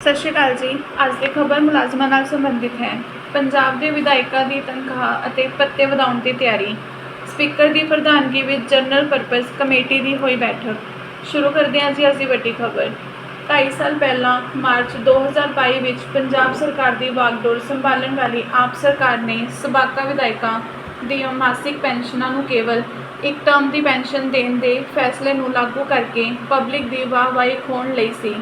ਸਤਿ ਸ਼੍ਰੀ ਅਕਾਲ ਜੀ। ਅੱਜ ਦੀ ਖਬਰ ਮੁਲਾਜ਼ਮਾਂ ਨਾਲ ਸੰਬੰਧਿਤ ਹੈ। ਪੰਜਾਬ ਦੇ ਵਿਧਾਇਕਾਂ ਦੀ ਤਨਖਾਹ ਅਤੇ ਪੱਤੇ ਵਧਾਉਣ ਦੀ ਤਿਆਰੀ। ਸਪੀਕਰ ਦੀ ਪ੍ਰਧਾਨਗੀ ਵਿੱਚ ਜਨਰਲ ਪਰਪਸ ਕਮੇਟੀ ਦੀ ਹੋਈ ਬੈਠਕ। ਸ਼ੁਰੂ ਕਰਦੇ ਹਾਂ ਜੀ ਅੱਜ ਦੀ ਵੱਡੀ ਖਬਰ। 2.5 ਸਾਲ ਪਹਿਲਾਂ ਮਾਰਚ 2022 ਵਿੱਚ ਪੰਜਾਬ ਸਰਕਾਰ ਦੀ ਵਾਗਡੋਰ ਸੰਭਾਲਣ ਵਾਲੀ ਆਪ ਸਰਕਾਰ ਨੇ ਸਬਾਕਾ ਵਿਧਾਇਕਾਂ ਦੀਆਂ ਮਾਸਿਕ ਪੈਨਸ਼ਨਾਂ ਨੂੰ ਕੇਵਲ ਇੱਕ ਟਰਮ ਦੀ ਪੈਨਸ਼ਨ ਦੇਣ ਦੇ ਫੈਸਲੇ ਨੂੰ ਲਾਗੂ ਕਰਕੇ ਪਬਲਿਕ ਦੀ ਵਾਹਵਾਹੀ ਖੋਣ ਲਈ ਸੀ।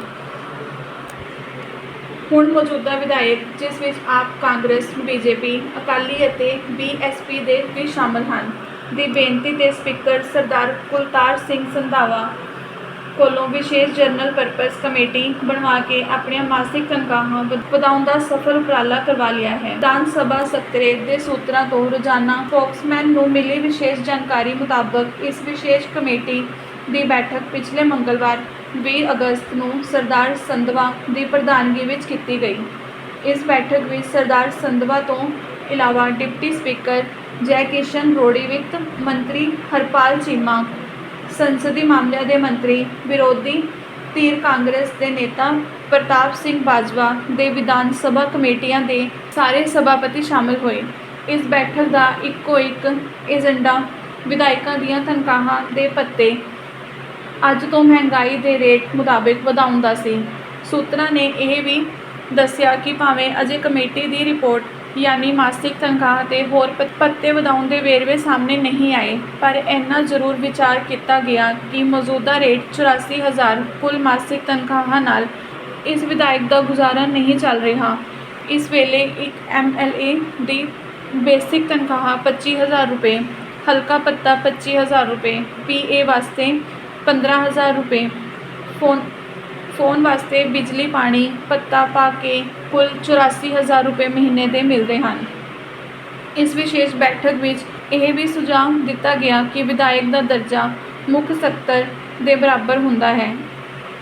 ਹੁਣ ਮੌਜੂਦਾ ਵਿਧਾਇਕ, ਜਿਸ ਵਿੱਚ ਆਪ ਕਾਂਗਰਸ, ਬੀਜੇਪੀ, ਅਕਾਲੀ ਅਤੇ ਬੀਐਸਪੀ ਦੇ ਵੀ ਸ਼ਾਮਲ ਹਨ, ਦੀ ਬੇਨਤੀ ਤੇ ਸਪੀਕਰ ਸਰਦਾਰ ਕੁਲਤਾਰ ਸਿੰਘ ਸੰਧਾਵਾ ਕੋਲੋਂ ਵਿਸ਼ੇਸ਼ ਜਨਰਲ ਪਰਪਸ ਕਮੇਟੀ ਬਣਵਾ ਕੇ ਆਪਣੀਆਂ ਮਾਸਿਕ ਤਨਖਾਹਾਂ ਵਧ- ਵਧਾਉਣ ਦਾ ਸਫਲ ਉਪਰਾਲਾ ਕਰਵਾ ਲਿਆ ਹੈ। ਵਿਧਾਨ ਸਭਾ ਸਕੱਤਰੇ ਦੇ ਸੂਤਰਾਂ ਤੋਂ ਰੋਜ਼ਾਨਾ ਫੋਕਸਮੈਨ ਨੂੰ ਮਿਲੀ ਵਿਸ਼ੇਸ਼ ਜਾਣਕਾਰੀ ਮੁਤਾਬਕ ਇਸ ਵਿਸ਼ੇਸ਼ ਕਮੇਟੀ ਦੀ ਬੈਠਕ ਪਿਛਲੇ ਮੰਗਲਵਾਰ 20 ਅਗਸਤ ਨੂੰ ਸਰਦਾਰ ਸੰਧਵਾ ਦੀ ਪ੍ਰਧਾਨਗੀ ਵਿੱਚ ਕੀਤੀ ਗਈ। ਇਸ ਬੈਠਕ ਵਿੱਚ ਸਰਦਾਰ ਸੰਧਵਾ ਤੋਂ ਇਲਾਵਾ ਡਿਪਟੀ ਸਪੀਕਰ ਜੈ ਕਿਸ਼ਨ ਰੋੜੀ, ਵਿੱਤ ਮੰਤਰੀ ਹਰਪਾਲ ਚੀਮਾ, ਸੰਸਦੀ ਮਾਮਲਿਆਂ ਦੇ ਮੰਤਰੀ ਵਿਰੋਧੀ ਧੀਰ ਕਾਂਗਰਸ ਦੇ ਨੇਤਾ ਪ੍ਰਤਾਪ ਸਿੰਘ ਬਾਜਵਾ ਦੇ ਵਿਧਾਨ ਸਭਾ ਕਮੇਟੀਆਂ ਦੇ ਸਾਰੇ ਸਭਾਪਤੀ ਸ਼ਾਮਲ ਹੋਏ। ਇਸ ਬੈਠਕ ਦਾ ਇੱਕੋ ਇੱਕ ਏਜੰਡਾ ਵਿਧਾਇਕਾਂ ਦੀਆਂ ਤਨਖਾਹਾਂ ਦੇ ਪੱਤੇ ਅੱਜ ਤੋਂ ਮਹਿੰਗਾਈ ਦੇ ਰੇਟ ਮੁਤਾਬਿਕ ਵਧਾਉਣ ਦਾ ਸੀ। ਸੂਤਰਾਂ ਨੇ ਇਹ ਵੀ ਦੱਸਿਆ ਕਿ ਭਾਵੇਂ ਅਜੇ ਕਮੇਟੀ ਦੀ ਰਿਪੋਰਟ ਯਾਨੀ ਮਾਸਿਕ ਤਨਖਾਹ ਤੇ ਹੋਰ ਪ- ਭੱਤੇ ਵਧਾਉਣ ਦੇ ਵੇਰਵੇ ਸਾਹਮਣੇ ਨਹੀਂ ਆਏ, ਪਰ ਇੰਨਾ ਜ਼ਰੂਰ ਵਿਚਾਰ ਕੀਤਾ ਗਿਆ ਕਿ ਮੌਜੂਦਾ ਰੇਟ 84000 ਕੁੱਲ ਮਾਸਿਕ ਤਨਖਾਹਾਂ ਨਾਲ ਇਸ ਵਿਧਾਇਕ ਦਾ ਗੁਜ਼ਾਰਾ ਨਹੀਂ ਚੱਲ ਰਿਹਾ। ਇਸ ਵੇਲੇ ਇੱਕ ਐਮਐਲਏ ਦੀ ਬੇਸਿਕ ਤਨਖਾਹ 25000 ਰੁਪਏ, ਹਲਕਾ ਪੱਤਾ 25000 ਰੁਪਏ, ਪੀਏ ਵਾਸਤੇ 15000 ਰੁਪਏ। ਫੋਨ ਫੋਨ ਵਾਸਤੇ ਬਿਜਲੀ, ਪਾਣੀ, ਪੱਤਾ ਪਾ ਕੇ ਕੁੱਲ 84000 ਰੁਪਏ ਮਹੀਨੇ ਦੇ ਮਿਲਦੇ ਹਨ। ਇਸ ਵਿਸ਼ੇਸ਼ ਬੈਠਕ ਵਿੱਚ ਇਹ ਵੀ ਸੁਝਾਅ ਦਿੱਤਾ ਗਿਆ ਕਿ ਵਿਧਾਇਕ ਦਾ ਦਰਜਾ ਮੁੱਖ ਸਕੱਤਰ ਦੇ ਬਰਾਬਰ ਹੁੰਦਾ ਹੈ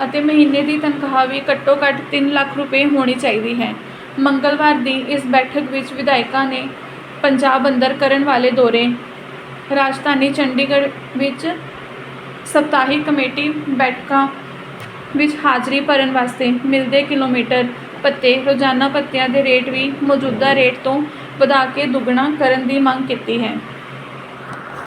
ਅਤੇ ਮਹੀਨੇ ਦੀ ਤਨਖਾਹ ਵੀ ਘੱਟੋ ਘੱਟ 3 ਲੱਖ ਰੁਪਏ ਹੋਣੀ ਚਾਹੀਦੀ ਹੈ। ਮੰਗਲਵਾਰ ਦੀ ਇਸ ਬੈਠਕ ਵਿੱਚ ਵਿਧਾਇਕਾਂ ਨੇ ਪੰਜਾਬ ਅੰਦਰ ਕਰਨ ਵਾਲੇ ਦੌਰੇ ਰਾਜਧਾਨੀ ਚੰਡੀਗੜ੍ਹ ਵਿੱਚ ਸਪਤਾਹਿਕ ਕਮੇਟੀ ਬੈਠਕਾਂ ਵਿੱਚ ਹਾਜ਼ਰੀ ਭਰਨ ਵਾਸਤੇ ਮਿਲਦੇ ਕਿਲੋਮੀਟਰ ਪੱਤੇ, ਰੋਜ਼ਾਨਾ ਪੱਤਿਆਂ ਦੇ ਰੇਟ ਵੀ ਮੌਜੂਦਾ ਰੇਟ ਤੋਂ ਵਧਾ ਕੇ ਦੁੱਗਣਾ ਕਰਨ ਦੀ ਮੰਗ ਕੀਤੀ ਹੈ।